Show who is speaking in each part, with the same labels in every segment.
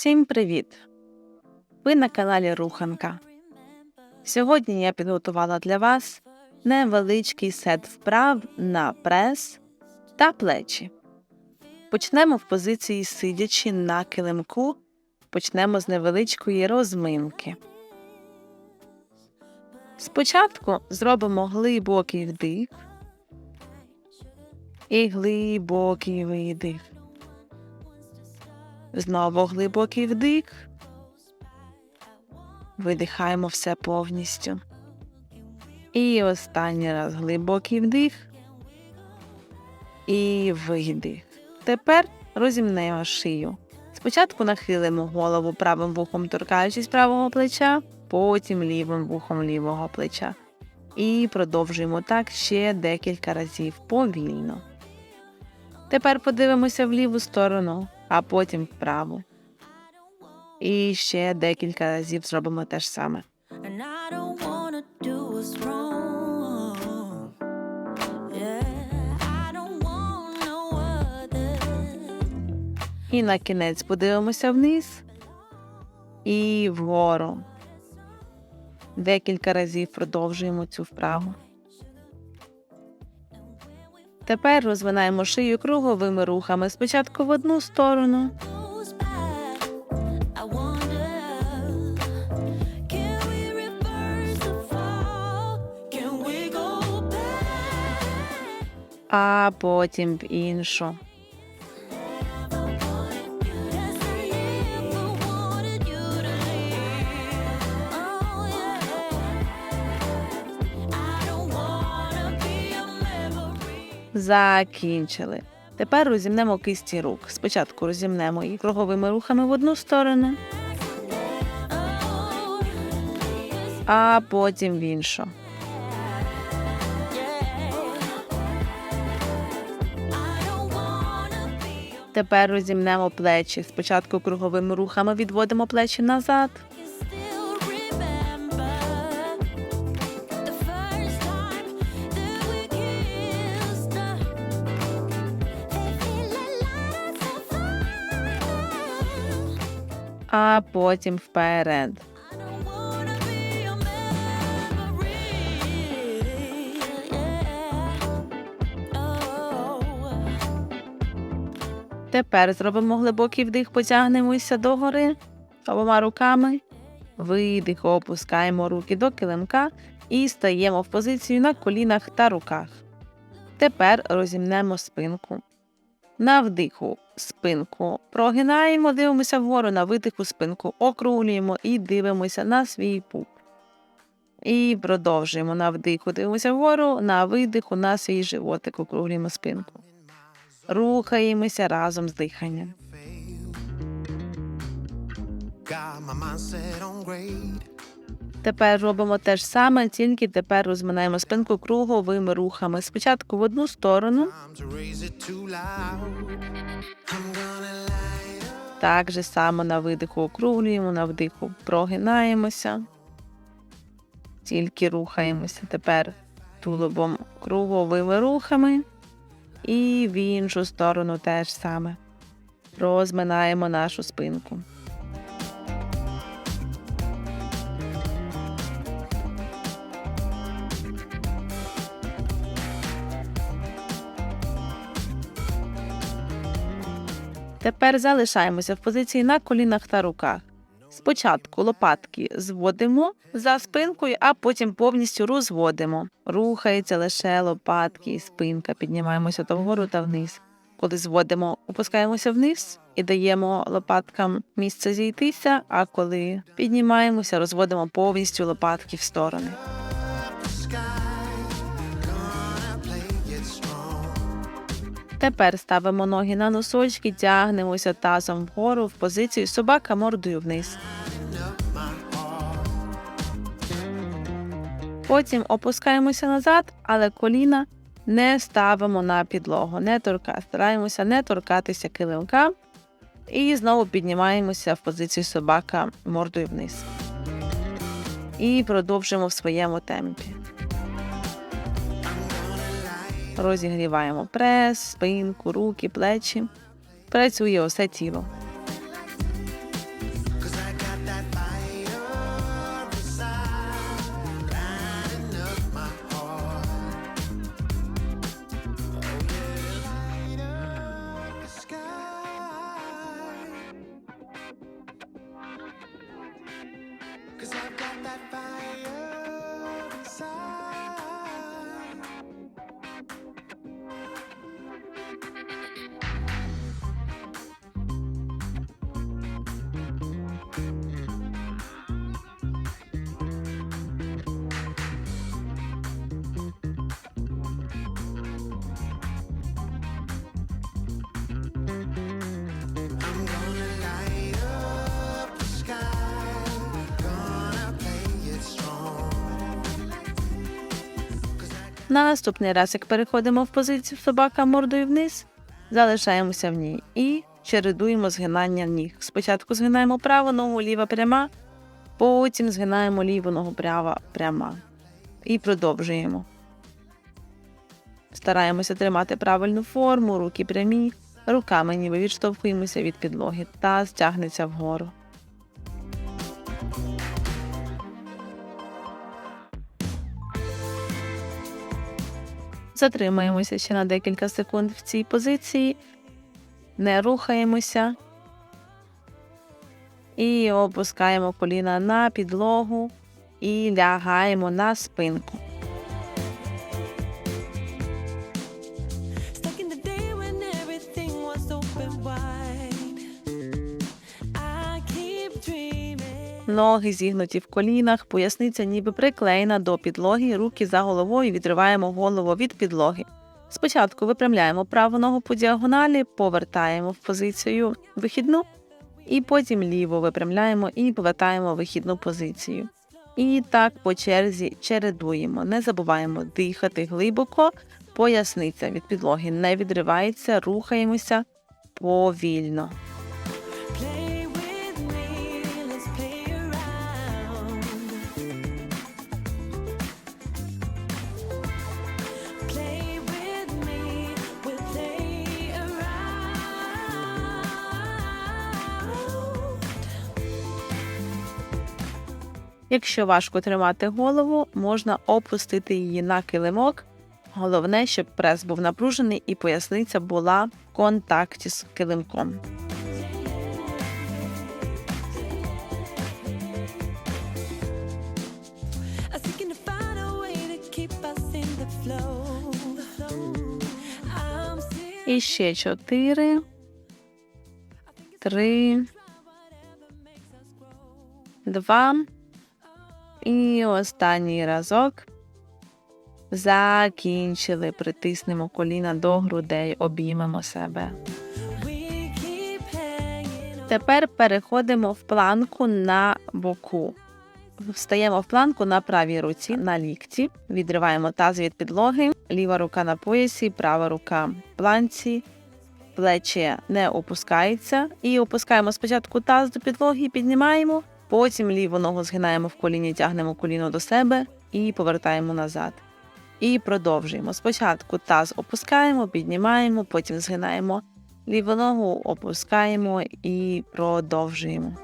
Speaker 1: Всім привіт! Ви на каналі Руханка. Сьогодні я підготувала для вас невеличкий сет вправ на прес та плечі. Почнемо в позиції сидячи на килимку. Почнемо з невеличкої розминки. Спочатку зробимо глибокий вдих і глибокий видих. Знову глибокий вдих. Видихаємо все повністю. І останній раз глибокий вдих. І видих. Тепер розімнемо шию. Спочатку нахилимо голову правим вухом, торкаючись правого плеча, потім лівим вухом лівого плеча. І продовжуємо так ще декілька разів повільно. Тепер подивимося в ліву сторону, а потім вправо. І ще декілька разів зробимо те ж саме. І на кінець подивимося вниз і вгору. Декілька разів продовжуємо цю вправу. Тепер розвинаємо шию круговими рухами. Спочатку в одну сторону, а потім в іншу. Закінчили. Тепер розімнемо кисті рук. Спочатку розімнемо їх круговими рухами в одну сторону, а потім в іншу. Тепер розімнемо плечі. Спочатку круговими рухами відводимо плечі назад, а потім вперед. Тепер зробимо глибокий вдих, потягнемося догори обома руками. Видих, опускаємо руки до килимка і стаємо в позицію на колінах та руках. Тепер розімнемо спинку. На вдиху спинку прогинаємо, дивимося вгору на видиху спинку, округлюємо і дивимося на свій пуп. І продовжуємо на вдиху, дивимося вгору, на видиху на свій животик, округлюємо спинку. Рухаємося разом з диханням.
Speaker 2: Got my mindset on grade.
Speaker 1: Тепер робимо те ж саме, тільки тепер розминаємо спинку круговими рухами. Спочатку в одну сторону, так же само на видиху округлюємо, на вдиху прогинаємося, тільки рухаємося тепер тулубом круговими рухами. І в іншу сторону теж саме. Розминаємо нашу спинку. Тепер залишаємося в позиції на колінах та руках. Спочатку лопатки зводимо за спинкою, а потім повністю розводимо. Рухається лише лопатки і спинка. Піднімаємося то вгору та вниз. Коли зводимо, опускаємося вниз і даємо лопаткам місце зійтися. А коли піднімаємося, розводимо повністю лопатки в сторони. Тепер ставимо ноги на носочки, тягнемося тазом вгору в позицію собака мордою вниз. Потім опускаємося назад, але коліна не ставимо на підлогу, не торка. Стараємося не торкатися килимка. І знову піднімаємося в позицію собака мордою вниз. І продовжуємо в своєму темпі. Розігріваємо прес, спинку, руки, плечі. Працює усе тіло.
Speaker 2: Cause I've got that fire
Speaker 1: Наступний раз, як переходимо в позицію собака мордою вниз, залишаємося в ній і чередуємо згинання ніг. Спочатку згинаємо праву ногу, ліва пряма, потім згинаємо ліву ногу прява пряма. І продовжуємо. Стараємося тримати правильну форму, руки прямі, руками ніби відштовхуємося від підлоги та стягнеться вгору. Затримаємося ще на декілька секунд в цій позиції, не рухаємося і опускаємо коліна на підлогу і лягаємо на спинку. Ноги зігнуті в колінах, поясниця ніби приклеєна до підлоги, руки за головою відриваємо голову від підлоги. Спочатку випрямляємо праву ногу по діагоналі, повертаємо в позицію вихідну, і потім ліву випрямляємо і повертаємо вихідну позицію. І так по черзі чередуємо. Не забуваємо дихати глибоко, поясниця від підлоги не відривається, рухаємося повільно. Якщо важко тримати голову, можна опустити її на килимок. Головне, щоб прес був напружений і поясниця була в контакті з килимком. І ще чотири, три, два. І останній разок. Закінчили. Притиснемо коліна до грудей, обіймемо себе. Тепер переходимо в планку на боку. Встаємо в планку на правій руці на лікті, відриваємо таз від підлоги, ліва рука на поясі, права рука в планці, плече не опускається. І опускаємо спочатку таз до підлоги, піднімаємо, потім ліву ногу згинаємо в коліні, тягнемо коліно до себе і повертаємо назад. І продовжуємо. Спочатку таз опускаємо, піднімаємо, потім згинаємо ліву ногу, опускаємо і продовжуємо.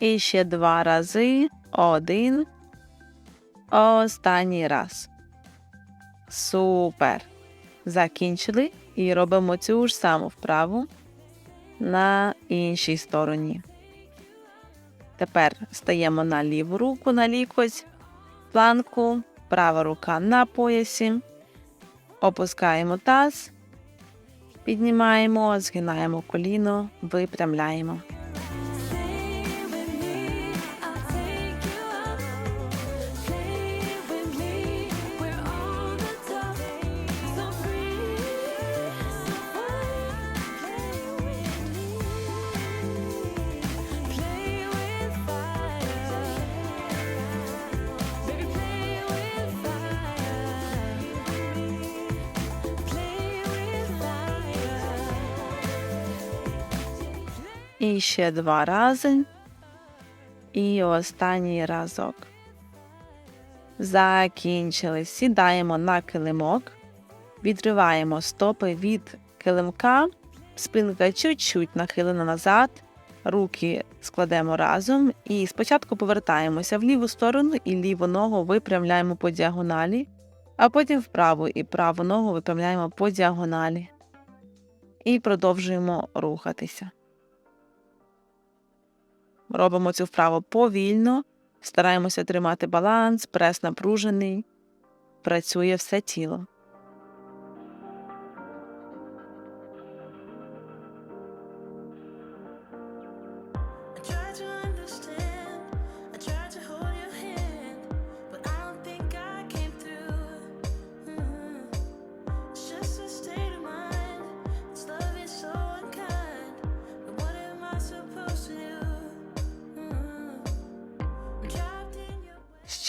Speaker 1: І ще два рази. Один. Останній раз. Супер. Закінчили і робимо цю ж саму вправу на іншій стороні. Тепер стаємо на ліву руку на лікоть, планку, права рука на поясі, опускаємо таз, піднімаємо, згинаємо коліно, випрямляємо. І ще два рази. І останній разок. Закінчили. Сідаємо на килимок, відриваємо стопи від килимка, спинка чуть-чуть нахилена назад, руки складемо разом і спочатку повертаємося в ліву сторону і ліву ногу випрямляємо по діагоналі, а потім вправу і праву ногу випрямляємо по діагоналі. І продовжуємо рухатися. Робимо цю вправу повільно, стараємося тримати баланс, прес напружений, працює все тіло.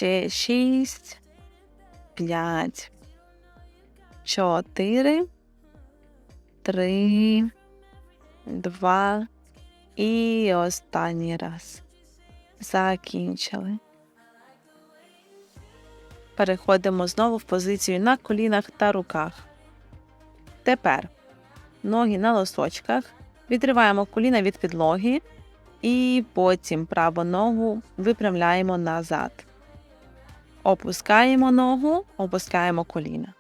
Speaker 1: Ще шість, п'ять, чотири, три, два і останній раз. Закінчили. Переходимо знову в позицію на колінах та руках. Тепер ноги на лосочках. Відриваємо коліна від підлоги і потім праву ногу випрямляємо назад. Опускаємо ногу, опускаємо коліна.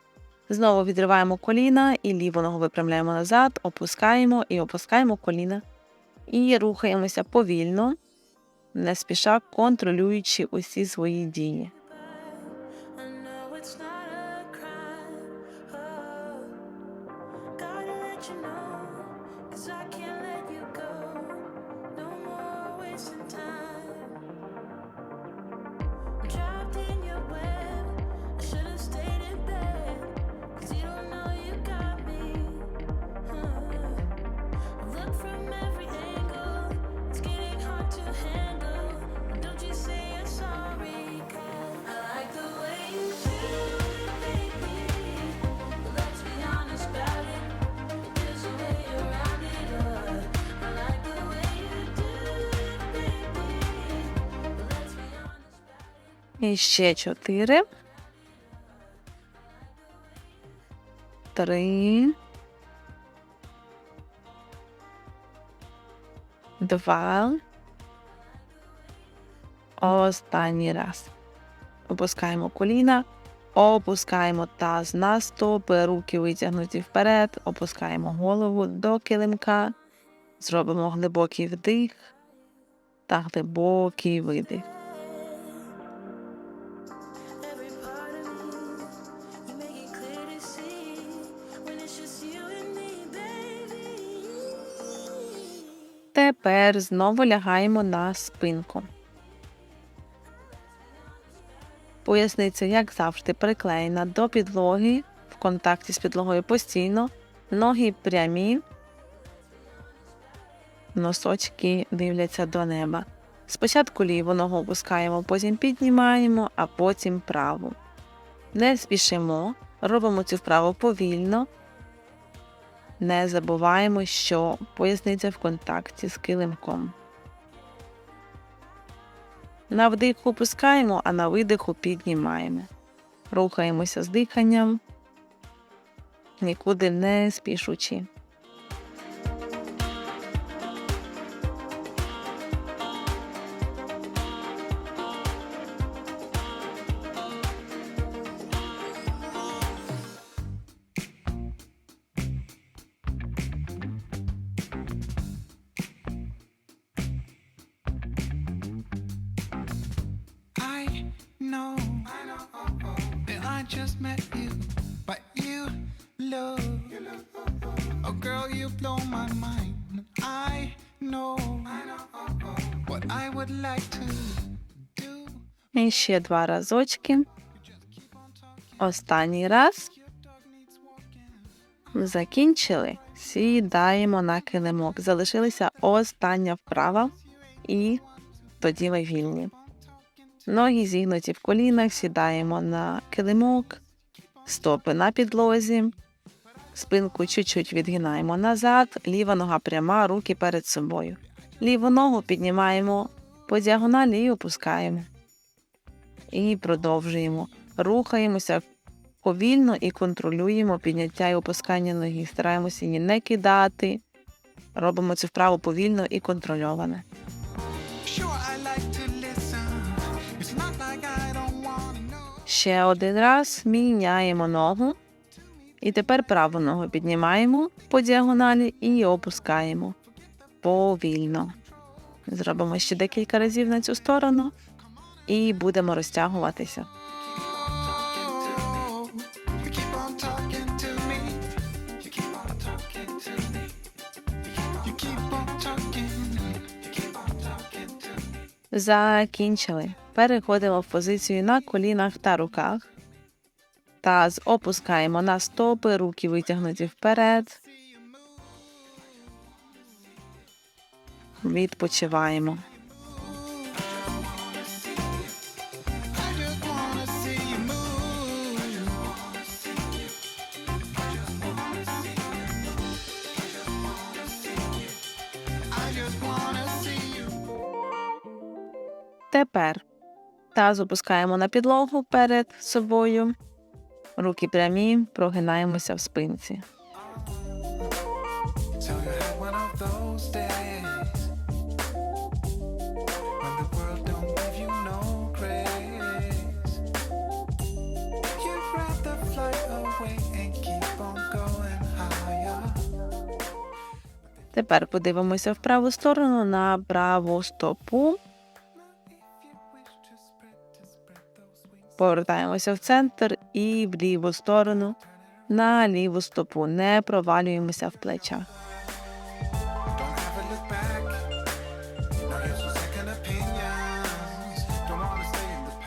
Speaker 1: Знову відриваємо коліна і ліву ногу випрямляємо назад, опускаємо і опускаємо коліна. І рухаємося повільно, не спіша контролюючи усі свої дії. І ще чотири. Три. Два. Останній раз. Опускаємо коліна, опускаємо таз на стопи, руки витягнуті вперед, опускаємо голову до килимка, зробимо глибокий вдих та глибокий видих. Тепер знову лягаємо на спинку. Поясниця, як завжди, приклеєна до підлоги в контакті з підлогою постійно. Ноги прямі, носочки дивляться до неба. Спочатку ліву ногу опускаємо, потім піднімаємо, а потім праву. Не спішимо, робимо цю вправу повільно. Не забуваємо, що поясниця в контакті з килимком. На вдиху опускаємо, а на видиху піднімаємо. Рухаємося з диханням, нікуди не спішучи. І ще два разочки. Останній раз. Закінчили. Сідаємо на килимок. Залишилася остання вправа, і тоді ми вільні. Ноги зігнуті в колінах, сідаємо на килимок, стопи на підлозі, спинку чуть-чуть відгинаємо назад, ліва нога пряма, руки перед собою. Ліву ногу піднімаємо по діагоналі і опускаємо. І продовжуємо. Рухаємося повільно і контролюємо підняття і опускання ноги. Стараємося її не кидати. Робимо цю вправу повільно і
Speaker 2: know.
Speaker 1: Ще один раз міняємо ногу. І тепер праву ногу піднімаємо по діагоналі і опускаємо повільно. Зробимо ще декілька разів на цю сторону і будемо розтягуватися. Закінчили. Переходимо в позицію на колінах та руках. Таз опускаємо на стопи, руки витягнуті вперед. Відпочиваємо. Тепер таз опускаємо на підлогу перед собою. Руки прямі, прогинаємося в спинці. Тепер подивимося в праву сторону на праву стопу. Повертаємося в центр і в ліву сторону на ліву стопу. Не провалюємося в плечах.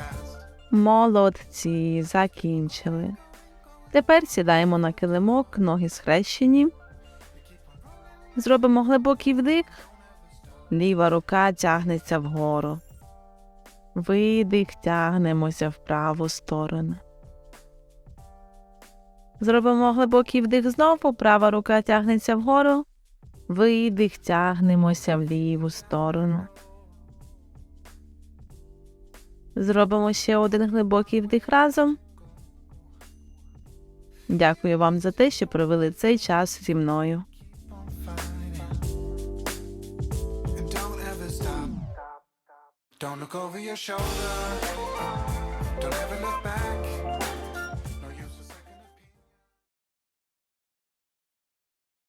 Speaker 2: Past.
Speaker 1: Молодці, закінчили. Тепер сідаємо на килимок, ноги схрещені. Зробимо глибокий вдих. Ліва рука тягнеться вгору. Видих, тягнемося в праву сторону. Зробимо глибокий вдих знову. Права рука тягнеться вгору. Видих, тягнемося в ліву сторону. Зробимо ще один глибокий вдих разом. Дякую вам за те, що провели цей час зі мною.
Speaker 2: Don't look over your shoulder. Don't ever look back.